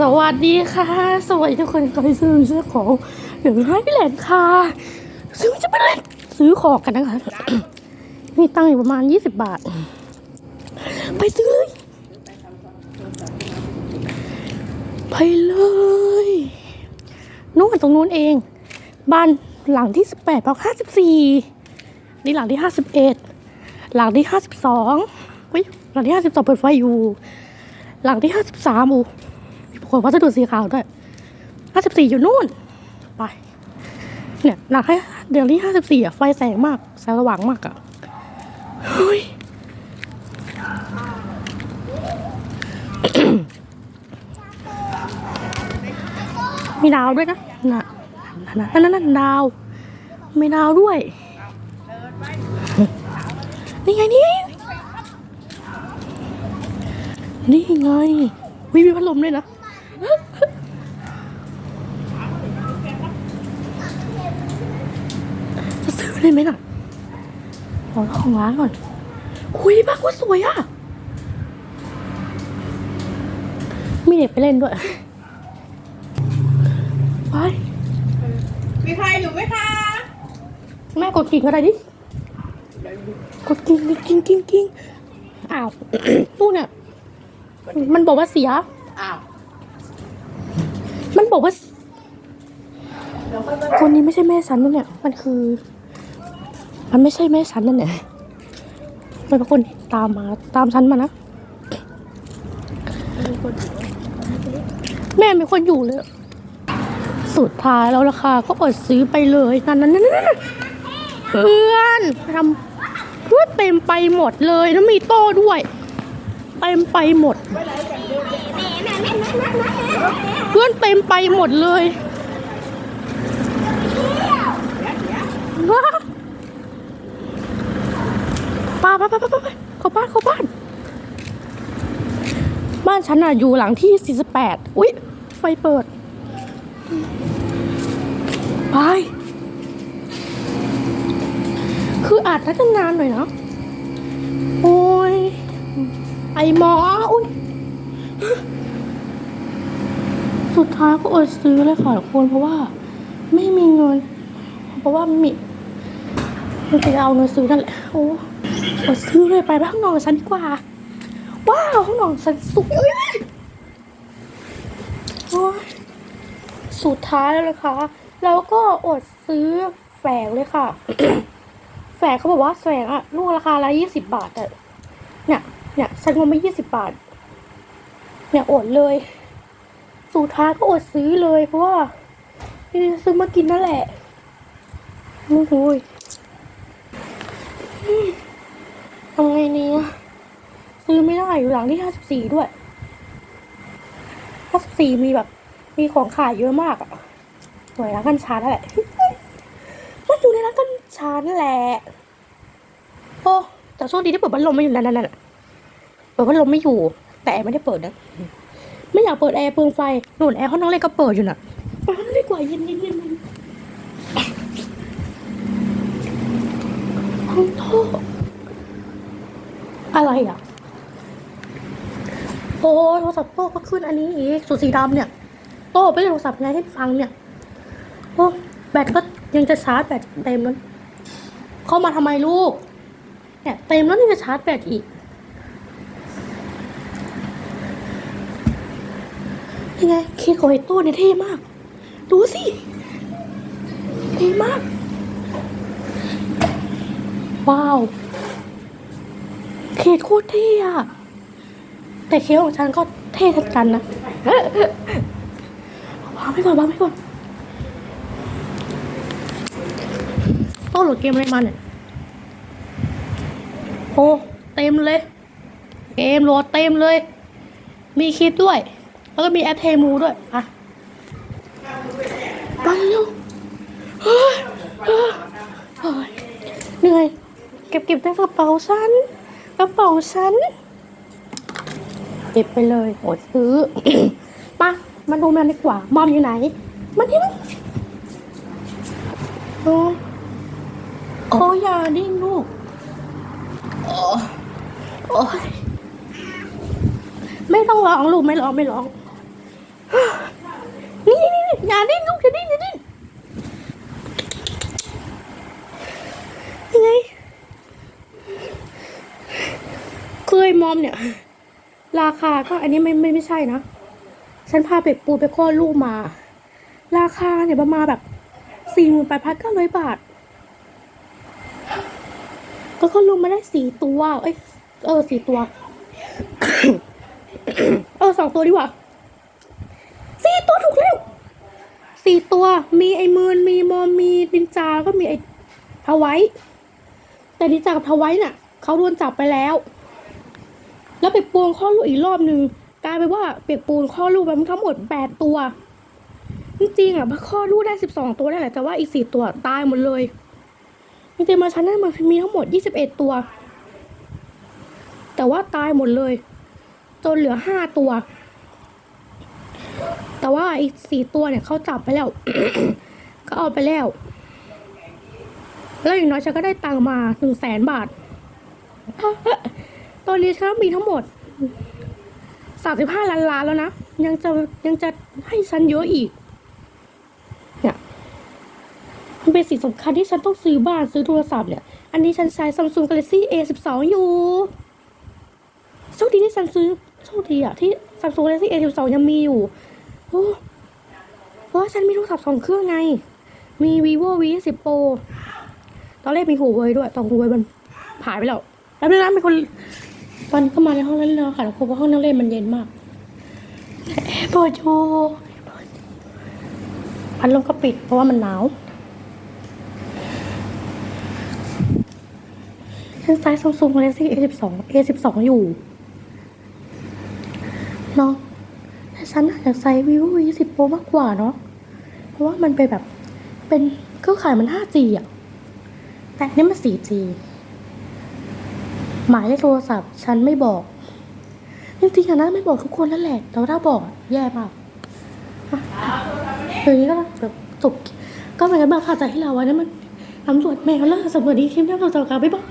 สวัสดีค่ะ สวัสดีทุกคนใครซื้อซื้อของเดี๋ยวให้แหลนค่ะ ซื้อจะไปเล่นซื้อของกันนะคะ มีตังค์อยู่ประมาณ20บบาท ไปซื้อเลย ไปเลยนู่นตรงนู้นเอง บ้านหลังที่18พัก54นี่หลังที่51หลังที่52เฮ้ยหลังที่52เปิดไฟอยู่ หลังที่53อูมี ขนวัสดุสีขาวด้วย54อยู่นู่น ไป เนี่ยหลังให้เดือนที่54อะไฟแสงมากแสงสว่างมากอะเฮ้ยมีดาวด้วยนะน่ะนั่นนั่นนั่นดาวมีดาวด้วย นี่ไงนี่ นี่ไงวิมีพัดลมด้วยนะ จะซื้อเลยไหมน่ะขอของร้านก่อน คุยบ้างว่าสวยอะ มีเด็กไปเล่นด้วย ไป มีใครอยู่ไหมคะ แม่กดกิ่งอะไรดิ กดกิ่งกิ่งกิ่งกิ่งอ้าว ตู้เนี่ย มันบอกว่าเสีย อ้าว มันบอกว่า คนนี้ไม่ใช่แม่ฉันนะเนี่ยมันคือ มันไม่ใช่แม่ฉันนั่นแหละมันเป็นคนตามมาตามฉันมานะแม่เป็นคนอยู่เลย สุดท้ายแล้วราคาก็อดซื้อไปเลยนั่นนั่นนั่นเพื่อนทำเพื่อนเต็มไปหมดเลยแล้วมีโต้ด้วย เต็มไปหมด เพื่อนเต็มไปหมดเลยว้าป้าป้าป้าป้าป้าเข้าบ้านเข้าบ้าน บ้านฉันอะอยู่หลังที่ 48 อุ๊ย ไฟเปิด ไป คืออาจจะนานหน่อยเนาะ หมออุ้ยสุดท้ายก็อดซื้อเลยค่ะทุกคนเพราะว่าไม่มีเงิน เพราะว่ามีมันจะเอาเงินซื้อนั่นแหละโอ้อดซื้อเลยไปไปห้องนอนกับฉันดีกว่า ว้าวห้องนอนฉันสุดโอ้ยสุดท้ายแล้วนะคะแล้วก็อดซื้อแฝงเลยค่ะ แฝงเขาบอกว่าแฝงอะลูกราคาละยี่สิบบาทอะเนี่ย เนี่ยฉันงงไม่ยี่สิบบาท เนี่ยอดเลย สุดท้ายก็อดซื้อเลยเพราะว่าไม่ซื้อมากินนั่นแหละโอ้โหทำไงเนี่ยซื้อไม่ได้อยู่หลังที่ห้าสิบสี่ด้วยห้าสิบสี่มีแบบ มีของขายเยอะมากอะหน่วยร้านกัญชานั่นแหละมันอยู่ในร้านกัญชานั่นแหละโอ้แต่โชคดีที่เปิดพัดลมไม่อยู่นั่นนั่นน่ะ เปิดพัดลมไม่อยู่ แต่แอร์ไม่ได้เปิดนะ ไม่อยากเปิดแอร์เปลืองไฟหนุนแอร์ห้องนั่งเล่นก็เปิดอยู่น่ะไปห้องนั่งเล่นดีกว่าเย็นเย็นเย็นเย็นห้องโถอะไรอะ โอ้โทรศัพท์โต้ก็ขึ้นอันนี้อีกสูตรสีดำเนี่ย โต้ไปเล่นโทรศัพท์ไงให้ฟังเนี่ยโอ้แบตก็ยังจะชาร์จแบตเต็มแล้วเข้ามาทำไมลูกเนี่ยเต็มแล้วนี่จะชาร์จแบตอีก ยังไงเคสของไอ้ตัวเนี่ยเท่มาก ดูสิเท่มาก ว้าว เคสโคตรเท่อะแต่เคสของฉันก็เท่ทันกันนะวางไปก่อนวางไปก่อนต้องโหลดเกมอะไรมาเนี่ยโอ้เต็มเลย เกมโหลดเต็มเลย มีคลิปด้วย แล้วก็มีแอปเทมูด้วยอะไปเร็วเฮ้ยเฮ้ยเฮ้ยเหนื่อยเก็บเก็บในกระเป๋าฉันกระเป๋าฉันเก็บไปเลยอดซื้อปะมาดูมันดีกว่ามอมอยู่ไหนมันนี่มันโอ้ยโอ้ยอย่าดิ้นลูกโอ้โอ้ยไม่ต้องร้องลูกไม่ร้องไม่ร้อง ดิ้นลูกอย่าดิ้นอย่าดิ้นยังไงเคยมอมเนี่ย ราคาก็อันนี้ไม่ไม่ไม่ใช่นะ ฉันพาเป็ดปูไปคลอดลูกมา ราคาเนี่ยประมาณแบบสี่หมื่นแปดพันเก้าร้อยบาท ก็คลอดลูกมาได้สี่ตัว เอ้ย เออสี่ตัว เออสองตัวดีกว่า สี่ตัวถูกแล้วสี่ตัวมีไอ้มืนมีมอมมีดินจาก็มีไอ้ทวายแต่ดินจากับทวายน่ะเขาโดนจับไปแล้ว แล้วเป็กปูนข้อลูกอีกรอบหนึ่งกลายเป็นว่าเป็กปูนข้อลูกมันทั้งหมดแปดตัวจริงๆอะข้อลูกได้สิบสองตัวได้แหละแต่ว่าอีกสี่ตัวตายหมดเลยจริงๆมาชั้นนั้นมันมีทั้งหมดยี่สิบเอ็ดตัว แต่ว่าตายหมดเลย จนเหลือห้าตัว แต่ว่าอีกสี่ตัวเนี่ยเขาจับไปแล้ว ก็เอาไปแล้ว แล้วอย่างน้อยฉันก็ได้ตังค์มาหนึ่งแสนบาท ตอนนี้ฉันมีทั้งหมดสามสิบห้าล้านล้านแล้วนะ ยังจะยังจะให้ฉันเยอะอีก เนี่ยมันเป็นสิ่งสำคัญที่ฉันต้องซื้อบ้านซื้อโทรศัพท์เนี่ย อันนี้ฉันใช้ Samsung Galaxy A12 อยู่โชคดีที่ฉันซื้อโชคดีอะที่ Samsung Galaxy A12 ยังมีอยู่ อ้เพราะฉันมีโทรศัพท์สองเครื่องไง มี vivo V10 Pro ตอนแรกมีหูเว่ยด้วยแตอนหูเว่ยมันหายไปแล้ว แล้วด้วยนะมีคนตอนนี้ก็มาในห้องเล่นแล้วค่ะแล้วพบว่าห้องนั่งเล่นมันเย็นมากแอร์เปิดอยู่พัดลมก็ปิดเพราะว่ามันหนาวฉันใช้ซัมซุง Galaxy A12 A12 อยู่เนาะ แต่ฉันอาจจะใช้ vivo V10 Pro มากกว่าเนาะเพราะว่ามันเป็นแบบเป็นเครื่องข่ายมัน 5G อะ แต่นี่มัน 4G หมายเลขโทรศัพท์ ฉันไม่บอก จริงๆอะนะไม่บอกทุกคนนั่นแหละแต่ถ้าบอกแย่มากอะเดี๋ยวนี้ก็แบบจบก็เป็นกันบ้างค่ะจากที่เราวันนั้นมันตำรวจแมวล่าสำรวจดีคลิปแรกเราจะกลับไปบ้าง